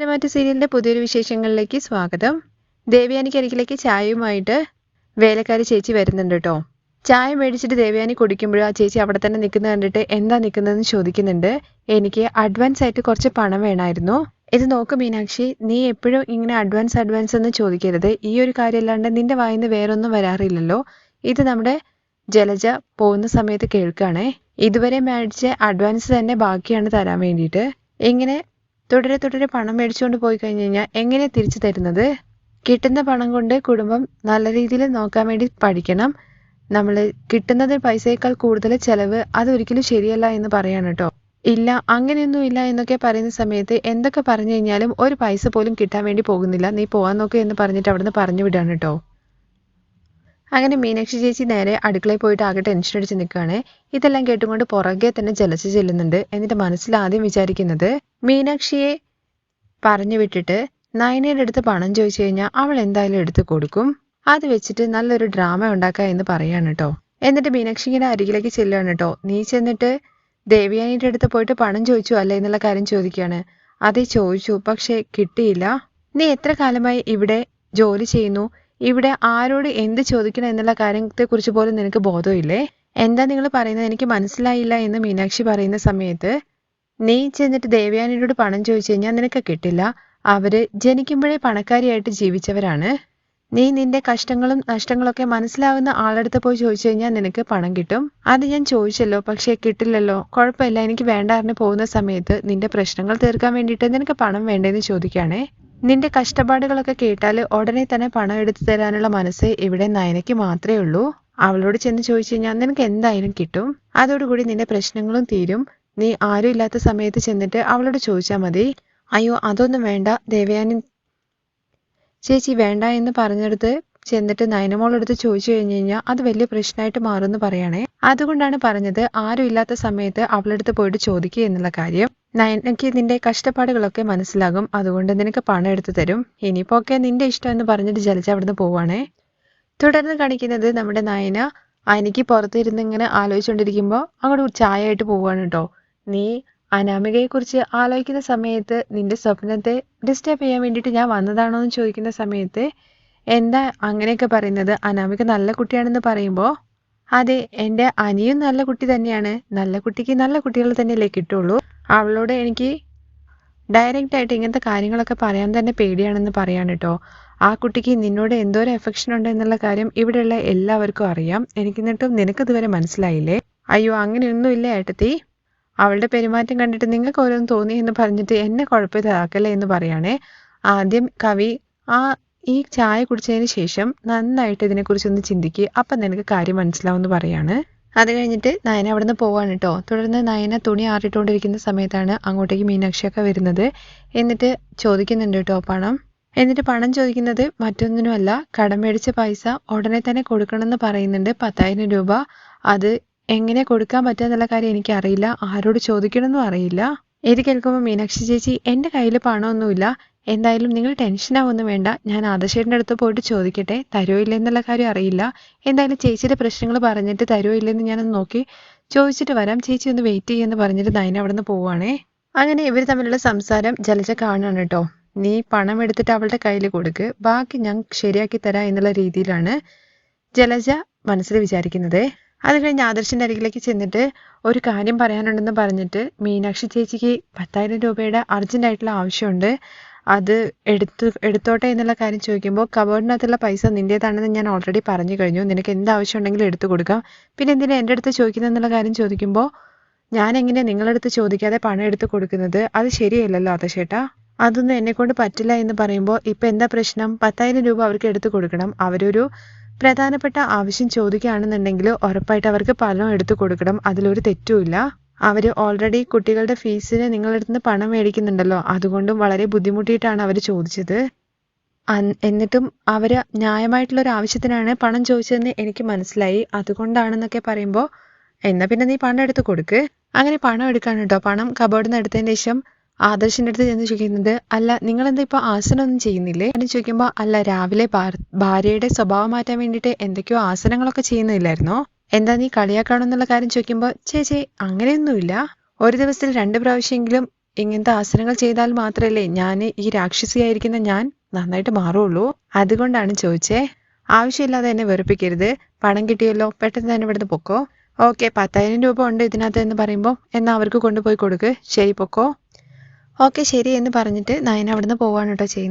സിനിമാറ്റ് സീരിയലിന്റെ പുതിയൊരു വിശേഷങ്ങളിലേക്ക് സ്വാഗതം. ദേവയാനിക്ക് അരികിലേക്ക് ചായയുമായിട്ട് വേലക്കാരി ചേച്ചി വരുന്നുണ്ട് കേട്ടോ ചായ മേടിച്ചിട്ട് ദേവയാനി കുടിക്കുമ്പോൾ ആ ചേച്ചി അവിടെ തന്നെ നിൽക്കുന്നത് കണ്ടിട്ട് എന്താ നിൽക്കുന്നതെന്ന് ചോദിക്കുന്നുണ്ട്. എനിക്ക് അഡ്വാൻസ് ആയിട്ട് കുറച്ച് പണം വേണമായിരുന്നു. ഇത് നോക്ക് മീനാക്ഷി നീ എപ്പോഴും ഇങ്ങനെ അഡ്വാൻസ് അഡ്വാൻസ് എന്ന് ചോദിക്കരുത്. ഈ ഒരു കാര്യമല്ലാണ്ട് നിന്റെ വായിന്ന് വേറൊന്നും വരാറില്ലല്ലോ. ഇത് നമ്മുടെ ജലജ പോകുന്ന സമയത്ത് കേൾക്കുകയാണേ. ഇതുവരെ മേടിച്ച അഡ്വാൻസ് തന്നെ ബാക്കിയാണ് തരാൻ വേണ്ടിയിട്ട്. ഇങ്ങനെ തുടരെ തുടരെ പണം മേടിച്ചുകൊണ്ട് പോയി കഴിഞ്ഞു കഴിഞ്ഞാൽ എങ്ങനെ തിരിച്ചു തരുന്നത്? കിട്ടുന്ന പണം കൊണ്ട് കുടുംബം നല്ല രീതിയിൽ നോക്കാൻ വേണ്ടി പഠിക്കണം. നമ്മൾ കിട്ടുന്നത് പൈസയേക്കാൾ കൂടുതൽ ചെലവ് അതൊരിക്കലും ശരിയല്ല എന്ന് പറയാണ് കേട്ടോ. ഇല്ല അങ്ങനെയൊന്നും ഇല്ല എന്നൊക്കെ പറയുന്ന സമയത്ത് എന്തൊക്കെ പറഞ്ഞു കഴിഞ്ഞാലും ഒരു പൈസ പോലും കിട്ടാൻ വേണ്ടി പോകുന്നില്ല. നീ പോവാൻ നോക്കുക എന്ന് പറഞ്ഞിട്ട് അവിടുന്ന് പറഞ്ഞു വിടാണ് കേട്ടോ. അങ്ങനെ മീനാക്ഷി ചേച്ചി നേരെ അടുക്കളയിൽ പോയിട്ട് ആകെ ടെൻഷൻ അടിച്ച് നിൽക്കുകയാണ്. ഇതെല്ലാം കേട്ടുകൊണ്ട് പുറകെ തന്നെ ജലച്ച് ചെല്ലുന്നുണ്ട്. എന്നിട്ട് മനസ്സിൽ ആദ്യം വിചാരിക്കുന്നത് മീനാക്ഷിയെ പറഞ്ഞു വിട്ടിട്ട് നയനയുടെ അടുത്ത് പണം ചോദിച്ചു കഴിഞ്ഞാൽ അവൾ എന്തായാലും എടുത്തു കൊടുക്കും. അത് വെച്ചിട്ട് നല്ലൊരു ഡ്രാമ ഉണ്ടാക്കുക എന്ന് പറയാണ് കേട്ടോ എന്നിട്ട് മീനാക്ഷി മീനാക്ഷിയുടെ അരികിലേക്ക് ചെല്ലുകയാണ് കേട്ടോ നീ ചെന്നിട്ട് ദേവിയാനിയുടെ അടുത്ത് പോയിട്ട് പണം ചോദിച്ചു അല്ലേ എന്നുള്ള കാര്യം ചോദിക്കുകയാണ്. അതേ ചോദിച്ചു. പക്ഷേ കിട്ടിയില്ല. നീ എത്ര കാലമായി ഇവിടെ ജോലി ചെയ്യുന്നു? ഇവിടെ ആരോട് എന്ത് ചോദിക്കണം എന്നുള്ള കാര്യത്തെക്കുറിച്ച് പോലും നിനക്ക് ബോധമില്ലേ? എന്താ നിങ്ങൾ പറയുന്നത്? എനിക്ക് മനസ്സിലായില്ല എന്ന് മീനാക്ഷി പറയുന്ന സമയത്ത് നീ ചെന്നിട്ട് ദേവയാനിയോട് പണം ചോദിച്ചു കഴിഞ്ഞാൽ നിനക്ക് കിട്ടില്ല. അവർ ജനിക്കുമ്പോഴേ പണക്കാരിയായിട്ട് ജീവിച്ചവരാണ്. നീ നിന്റെ കഷ്ടങ്ങളും നഷ്ടങ്ങളൊക്കെ മനസ്സിലാവുന്ന ആളടുത്ത് പോയി ചോദിച്ചു കഴിഞ്ഞാൽ നിനക്ക് പണം കിട്ടും. അത് ഞാൻ ചോദിച്ചല്ലോ പക്ഷേ കിട്ടില്ലല്ലോ. കുഴപ്പമില്ല എനിക്ക് വേണ്ടാറിന് പോകുന്ന സമയത്ത് നിന്റെ പ്രശ്നങ്ങൾ തീർക്കാൻ വേണ്ടിയിട്ട് നിനക്ക് പണം വേണ്ടേന്ന് ചോദിക്കുകയാണേ. നിന്റെ കഷ്ടപ്പാടുകളൊക്കെ കേട്ടാൽ ഉടനെ തന്നെ പണം എടുത്തു തരാനുള്ള മനസ്സ് ഇവിടെ നയനയ്ക്ക് മാത്രമേ ഉള്ളൂ. അവളോട് ചെന്ന് ചോദിച്ചു കഴിഞ്ഞാൽ നിനക്ക് എന്തായാലും കിട്ടും. അതോടുകൂടി നിന്റെ പ്രശ്നങ്ങളും തീരും. നീ ആരും ഇല്ലാത്ത സമയത്ത് ചെന്നിട്ട് അവളോട് ചോദിച്ചാൽ മതി. അയ്യോ അതൊന്നും വേണ്ട. ദേവയാനി ചേച്ചി വേണ്ട എന്ന് പറഞ്ഞെടുത്ത് ചെന്നിട്ട് നയനമോളെടുത്ത് ചോദിച്ചു കഴിഞ്ഞു കഴിഞ്ഞാൽ അത് വലിയ പ്രശ്നമായിട്ട് മാറുമെന്ന് പറയണേ. അതുകൊണ്ടാണ് പറഞ്ഞത് ആരും ഇല്ലാത്ത സമയത്ത് അവളടുത്ത് പോയിട്ട് ചോദിക്കുക എന്നുള്ള കാര്യം. നയനയ്ക്ക് നിന്റെ കഷ്ടപ്പാടുകളൊക്കെ മനസ്സിലാകും. അതുകൊണ്ട് നിനക്ക് പണം എടുത്തു തരും. ഇനിയിപ്പോ ഒക്കെ നിന്റെ ഇഷ്ടം എന്ന് പറഞ്ഞിട്ട് ജലജ അവിടുന്ന് പോവാണേ. തുടർന്ന് കാണിക്കുന്നത് നമ്മുടെ നയന. അനിക്ക് പുറത്തിരുന്ന് ഇങ്ങനെ ആലോചിച്ചുകൊണ്ടിരിക്കുമ്പോൾ അങ്ങോട്ട് ചായ ആയിട്ട് പോവാണ് കേട്ടോ നീ അനാമികയെ കുറിച്ച് ആലോചിക്കുന്ന സമയത്ത് നിന്റെ സ്വപ്നത്തെ ഡിസ്റ്റർബ് ചെയ്യാൻ വേണ്ടിയിട്ട് ഞാൻ വന്നതാണോ എന്ന് ചോദിക്കുന്ന സമയത്ത് എന്താ അങ്ങനെയൊക്കെ പറയുന്നത്? അനാമിക നല്ല കുട്ടിയാണെന്ന് പറയുമ്പോൾ അതെ എന്റെ അനിയും നല്ല കുട്ടി തന്നെയാണ്. നല്ല കുട്ടിക്ക് നല്ല കുട്ടികൾ തന്നെയല്ലേ കിട്ടുള്ളൂ. അവളോട് എനിക്ക് ഡയറക്റ്റ് ആയിട്ട് ഇങ്ങനത്തെ കാര്യങ്ങളൊക്കെ പറയാൻ തന്നെ പേടിയാണെന്ന് പറയാൻ കേട്ടോ ആ കുട്ടിക്ക് നിന്നോട് എന്തോരം എഫെക്ഷൻ ഉണ്ട് എന്നുള്ള കാര്യം ഇവിടെയുള്ള എല്ലാവർക്കും അറിയാം. എനിക്ക് എന്നിട്ടും നിനക്ക് ഇതുവരെ മനസ്സിലായില്ലേ? അയ്യോ അങ്ങനെയൊന്നുമില്ല ഏട്ടത്തി. അവളുടെ പെരുമാറ്റം കണ്ടിട്ട് നിങ്ങൾക്ക് ഓരോന്ന് തോന്നി എന്ന് പറഞ്ഞിട്ട് എന്നെ കുഴപ്പമില്ലാക്കല്ലേ എന്ന് പറയാണേ. ആദ്യം കവി ആ ഈ ചായ കുടിച്ചതിന് ശേഷം നന്നായിട്ട് ഇതിനെക്കുറിച്ച് ഒന്ന് ചിന്തിക്കുക അപ്പം നിനക്ക് കാര്യം മനസ്സിലാവും എന്ന് പറയാണ്. അത് കഴിഞ്ഞിട്ട് നയന അവിടെ നിന്ന് പോവാണ് കേട്ടോ തുടർന്ന് നയന തുണി ആറിട്ടുകൊണ്ടിരിക്കുന്ന സമയത്താണ് അങ്ങോട്ടേക്ക് മീനാക്ഷിയൊക്കെ വരുന്നത്. എന്നിട്ട് ചോദിക്കുന്നുണ്ട് കേട്ടോ പണം. എന്നിട്ട് പണം ചോദിക്കുന്നത് മറ്റൊന്നിനുമല്ല കടം മേടിച്ച പൈസ ഉടനെ തന്നെ കൊടുക്കണമെന്ന് പറയുന്നുണ്ട്. പത്തായിരം രൂപ. അത് എങ്ങനെ കൊടുക്കാൻ പറ്റുക എന്നുള്ള കാര്യം എനിക്ക് അറിയില്ല ആരോട് ചോദിക്കണമെന്നും അറിയില്ല. ഇത് കേൾക്കുമ്പോൾ മീനാക്ഷി ചേച്ചി എന്റെ കയ്യിൽ പണമൊന്നുമില്ല. എന്തായാലും നിങ്ങൾ ടെൻഷനാവൊന്നും വേണ്ട. ഞാൻ ആദർശേട്ടന്റെ അടുത്ത് പോയിട്ട് ചോദിക്കട്ടെ. തരുമോ ഇല്ലെന്നുള്ള കാര്യം അറിയില്ല. എന്തായാലും ചേച്ചിയുടെ പ്രശ്നങ്ങൾ പറഞ്ഞിട്ട് തരുമോ ഇല്ലെന്ന് ഞാനൊന്ന് നോക്കി. ചോദിച്ചിട്ട് വരാം. ചേച്ചി ഒന്ന് വെയിറ്റ് ചെയ്യുമെന്ന് പറഞ്ഞിട്ട് നയന അവിടെ നിന്ന് പോവുകയാണേ അങ്ങനെ ഇവർ തമ്മിലുള്ള സംസാരം ജലജ കാണാണ് കേട്ടോ. നീ പണം എടുത്തിട്ട് അവളുടെ കയ്യിൽ കൊടുക്ക്. ബാക്കി ഞാൻ ശരിയാക്കി തരാം എന്നുള്ള രീതിയിലാണ് ജലജ മനസ്സിൽ വിചാരിക്കുന്നത്. അത് കഴിഞ്ഞ് ആദർശിന്റെ അരികിലേക്ക് ചെന്നിട്ട് ഒരു കാര്യം പറയാനുണ്ടെന്ന് പറഞ്ഞിട്ട് മീനാക്ഷി ചേച്ചിക്ക് പത്തായിരം രൂപയുടെ അർജന്റ് ആയിട്ടുള്ള ആവശ്യമുണ്ട്. അത് എടുത്ത് എടുത്തോട്ടെ എന്നുള്ള കാര്യം ചോദിക്കുമ്പോൾ കബോർഡിനകത്തുള്ള പൈസ നിന്റേതാണെന്ന് ഞാൻ ഓൾറെഡി പറഞ്ഞു കഴിഞ്ഞു. നിനക്ക് എന്ത് ആവശ്യം ഉണ്ടെങ്കിലും എടുത്തു കൊടുക്കാം. പിന്നെ എന്തിനാ എന്റെ അടുത്ത് ചോദിക്കുന്നത് എന്നുള്ള കാര്യം ചോദിക്കുമ്പോൾ ഞാൻ എങ്ങനെ നിങ്ങളുടെ അടുത്ത് ചോദിക്കാതെ പണം എടുത്ത് കൊടുക്കുന്നത്? അത് ശരിയല്ലല്ലോ ആദർശേട്ടാ അതൊന്നും എന്നെ കൊണ്ട് പറ്റില്ല എന്ന് പറയുമ്പോൾ ഇപ്പം എന്താ പ്രശ്നം? പത്തായിരം രൂപ അവർക്ക് എടുത്തു കൊടുക്കണം. അവരൊരു പ്രധാനപ്പെട്ട ആവശ്യം ചോദിക്കുകയാണെന്നുണ്ടെങ്കിൽ ഉറപ്പായിട്ട് അവർക്ക് പണം എടുത്തു കൊടുക്കണം. അതിലൊരു തെറ്റുമില്ല അവർ ഓൾറെഡി കുട്ടികളുടെ ഫീസിന് നിങ്ങളുടെ അടുത്ത് പണം മേടിക്കുന്നുണ്ടല്ലോ. അതുകൊണ്ടും വളരെ ബുദ്ധിമുട്ടിയിട്ടാണ് അവർ ചോദിച്ചത്. എന്നിട്ടും അവർ ന്യായമായിട്ടുള്ള ഒരു ആവശ്യത്തിനാണ് പണം ചോദിച്ചതെന്ന് എനിക്ക് മനസ്സിലായി. അതുകൊണ്ടാണെന്നൊക്കെ പറയുമ്പോൾ എന്നാൽ പിന്നെ നീ പണം എടുത്ത് കൊടുക്ക്. അങ്ങനെ പണം എടുക്കാണ് കേട്ടോ പണം കബോർഡിൽ നിന്ന് എടുത്തതിന് ശേഷം ആദർശിന്റെ അടുത്ത് ചെന്ന് ചോദിക്കുന്നത് അല്ല നിങ്ങൾ എന്താ ഇപ്പൊ ആസനമൊന്നും ചെയ്യുന്നില്ലേ? എന്ന് ചോദിക്കുമ്പോൾ അല്ല രാവിലെ ഭാര്യയുടെ സ്വഭാവം മാറ്റാൻ വേണ്ടിയിട്ട് എന്തൊക്കെയോ ആസനങ്ങളൊക്കെ ചെയ്യുന്നില്ലായിരുന്നോ? എന്താ നീ കളിയാക്കാണെന്നുള്ള കാര്യം ചോദിക്കുമ്പോൾ ചേച്ചി അങ്ങനെയൊന്നുമില്ല. ഒരു ദിവസത്തിൽ രണ്ട് പ്രാവശ്യമെങ്കിലും ഇങ്ങനത്തെ ആസനങ്ങൾ ചെയ്താൽ മാത്രമല്ലേ ഞാൻ ഈ രാക്ഷസിയായിരിക്കുന്ന ഞാൻ നന്നായിട്ട് മാറുള്ളൂ? അതുകൊണ്ടാണ് ചോദിച്ചേ. ആവശ്യമില്ലാതെ എന്നെ വെറുപ്പിക്കരുത്. പണം കിട്ടിയല്ലോ പെട്ടെന്ന് തന്നെ ഇവിടുന്ന് പൊക്കോ. ഓക്കെ പത്തായിരം രൂപ ഉണ്ട് ഇതിനകത്ത് എന്ന് പറയുമ്പോൾ എന്നാൽ അവർക്ക് കൊണ്ടുപോയി കൊടുക്ക്. ശരി പൊക്കോ. ഓക്കെ ശരി എന്ന് പറഞ്ഞിട്ട് നയന അവിടുന്ന് പോവാണ് കേട്ടോ ചെയ്യുന്നത്.